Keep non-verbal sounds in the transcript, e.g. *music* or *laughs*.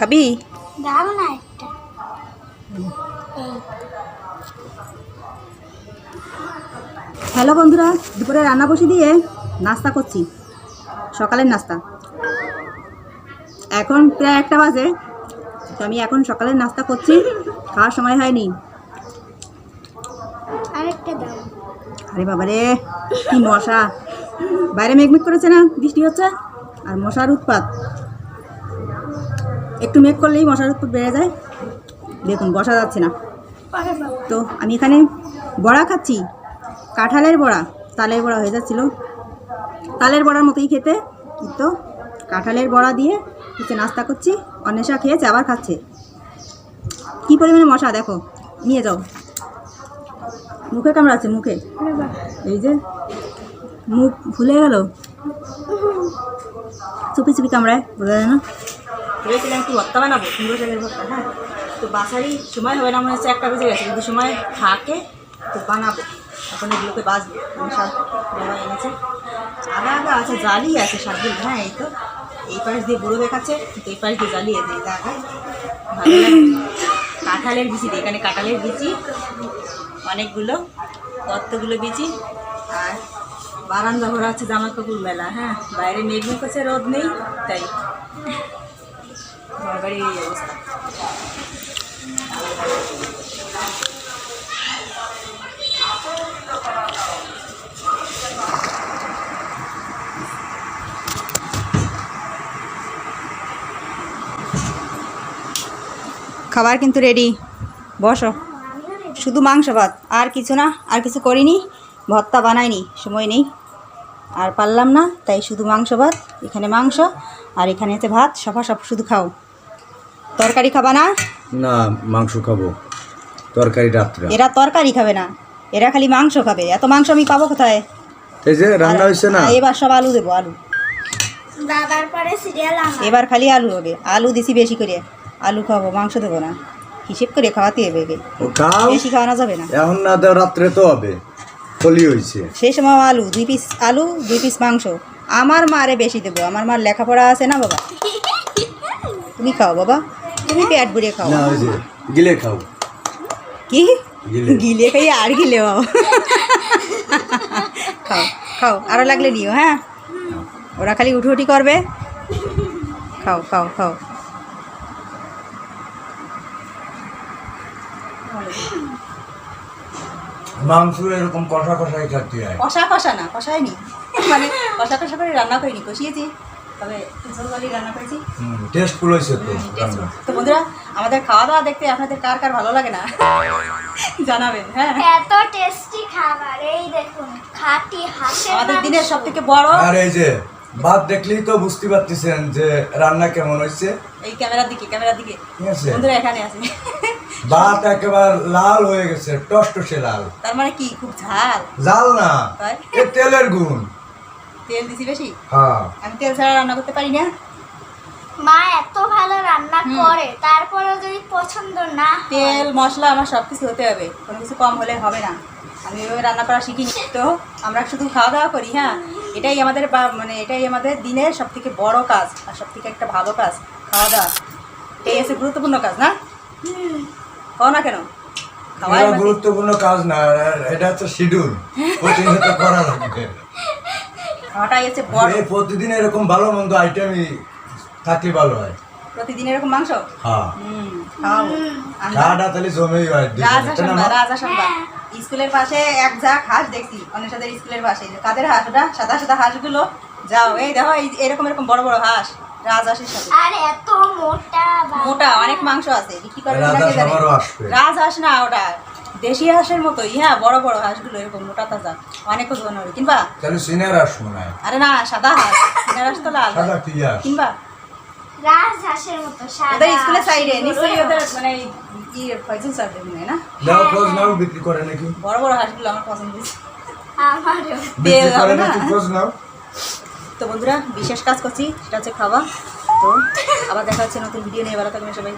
খাবি? দাও না একটা। হ্যালো বন্ধুরা দুপুরে রান্না বসে দিয়ে নাস্তা করছি। সকালের নাস্তা। এখন প্রায় একটা বাজে তো আমি এখন সকালের নাস্তা করছি খাওয়ার সময় হয়নি। আরে বাবা রে কি মশা। বাইরে মেঘমেঘ করেছে না বৃষ্টি হচ্ছে আর মশার উৎপাত। একটু মেঘ করলেই মশার উৎপাত বেড়ে যায়। দেখুন, বসা যাচ্ছে না। তো আমি এখানে বড়া খাচ্ছি। কাঁঠালের বড়া, তালের বড়া হয়ে যাচ্ছিল। তালের বড়ার মতোই খেতে। তো কাঁঠালের বড়া দিয়ে হচ্ছে নাস্তা করছি। অন্বেষা খেয়েছে, আবার খাচ্ছে। কি পরিমাণে মশা, দেখো। নিয়ে যাও। মুখে কামড়াচ্ছে মুখে। এই যে মুখ ফুলে গেল। চুপি চুপি কামড়ায়, বোঝা যায় না। ভেবেছিলাম একটু ভর্তা বানাবো? কুমড়ো শাকের ভর্তা হ্যাঁ? তো বাসারই সময় হবে না মনে হচ্ছে, একটা বেজে গেছে। যদি সময় থাকে, তো বানাবো। এখন এগুলোকে বাজবো। আমি শাক বাবা এনেছে। আগা আগা আছে, জালি আছে শাকগুলো হ্যাঁ এই তো। এই পাশ দিয়ে বুড়ো দেখাচ্ছে, কিন্তু এই পাশ দিয়ে আছে এই জায়গায় ভালো কাঁঠালের বিচি দিয়ে, এখানে কাঁঠালের বিচি, অনেকগুলো, কতগুলো বিচি। আর বারান্দা ভরা আছে জামা মেলা হ্যাঁ? বাইরে মেঘ করছে রোদ নেই, তাই। খাবার কিন্তু রেডি বসো। শুধু মাংস ভাত। আর কিছু না, আর কিছু করিনি। ভর্তা বানাইনি, সময় নেই। আর পারলাম না, তাই শুধু মাংস ভাত, এখানে মাংস, আর এখানে হচ্ছে ভাত, সফা সব শুধু খাও। তরকারি খাবা না? না মাংস খাব। তরকারি রাত্রে। এরা তরকারি খাবে না। এরা খালি মাংস খাবে। এত মাংস আমি পাবো কোথায়? এই যে রান্না হয়েছে না? এবার সব আলু দেবো আলু। দাদার পরে সিরিয়াল এবার খালি আলু হবে। আলু দিছি বেশি করে। আলু খাব মাংস দেবো না। হিসেব করে খাওয়াতে হবে বেশি খাওয়ানো যাবে না। এখন না দেও রাত্রে তো হবে। কলি হয়েছে সেই সময় আলু দুই পিস আলু দুই পিস মাংস। আমার মারে বেশি দেবো। আমার মার লেখাপড়া আছে না বাবা? তুমি খাও বাবা। তুমি পেট ভরিয়ে খাও। না ওই যে গিলে খাও। কি? গিলে। গিলে খাই আর গিলে বাবা। খাও খাও আরও লাগলে নিও হ্যাঁ? ওরা খালি উঠি করবে। খাও খাও খাও। মাংস এরকম কষা কষাই হয়। কষা কষা না কষায়নি। মানে কষা কষা করে রান্না করিনি কষিয়েছি। তবে ঝোলবালি রান্না করেছি। টেস্টফুল হয়েছে তো তো বন্ধুরা আমাদের খাওয়া দাওয়া দেখতে আপনাদের কার কার ভালো লাগে না? *laughs* জানাবেন হ্যাঁ। এত টেস্টি খাবার এই দেখুন খাটি হাঁসের আমাদের দিনের সব বড় আর এই যে ভাত দেখলেই তো বুঝতে পারতেছেন যে রান্না কেমন হয়েছে। এই ক্যামেরার দিকে ক্যামেরার দিকে। ঠিক আছে। বন্ধুরা এখানে আছে। *laughs* ভাত একেবারে লাল হয়ে গেছে টসটসে লাল। তার মানে কি? খুব ঝাল। জাল না? এ তেলের গুণ। তেল দিছি বেশি? হ্যাঁ। আমি তেল ছাড়া রান্না করতে পারি না? মা এত ভালো রান্না করে তারপরেও যদি পছন্দ না তেল মশলা আমার সব কিছু হতে হবে কোনো কিছু কম হলে হবে না। আমি এভাবে রান্না করা শিখিনি তো আমরা শুধু খাওয়া দাওয়া করি হ্যাঁ? এটাই আমাদের বা- মানে এটাই আমাদের দিনের সব থেকে বড় কাজ আর সব থেকে একটা ভালো কাজ খাওয়া দাওয়া এটাই হচ্ছে গুরুত্বপূর্ণ কাজ না? খাও না কেন? খাওয়াই গুরুত্বপূর্ণ কাজ না এটা হচ্ছে শিডিউল *laughs* করা লাগবে। খাওয়াটাই হচ্ছে বড়। এই প্রতিদিন এরকম ভালো মন্দ আইটেমই থাকলে ভালো হয়। প্রতিদিন এরকম মাংস? হ্যাঁ। খাও খাওয়াটা তাহলে জমেই হয় রাজা দুজনে, তাই হাসান না বা মা? রাজ হাসান বা স্কুলের পাশে এক ঝাঁক হাঁস দেখছি অনেক সাথে স্কুলের পাশে। তাদের হাঁস ওটা? সাদা সাদা হাঁসগুলো। যাও এই দেখো এই এরকম এরকম বড় বড় হাঁস। রাজ হাঁসের সাথে। আর এত মোটা মোটা অনেক মাংস আছে। করে কে হাঁস জানে। আমারও আসবে। রাজ হাঁস না ওটা দেশি হাঁসের মতোই হ্যাঁ বড় বড় হাঁসগুলো এরকম মোটা তাজা। অনেক ওজন হবে। কিনবা? তাহলে সিনিয়র আস মনে হয়। আরে না সাদা হাঁস। সিনার হাঁস তো লাল। সাদা কি আস কিনবা? রাজহাঁসের মতো সাদা ওদের স্কুলের সাইডে নিশ্চয়ই ওদের মানে ই ফয়জুল স্যার দেখুন না? দাও খোঁজ নাও বিক্রি করে নাকি? বড় বড় হাঁসগুলো আমার পছন্দ হয়েছে। আমারও। বিক্রি করে না? নাকি? খোঁজ নাও। তো বন্ধুরা, বিশেষ কাজ করছি, সেটা হচ্ছে খাওয়া। তো আবার দেখা হচ্ছে নতুন ভিডিও নিয়ে। ভালো থাকবেন সবাই।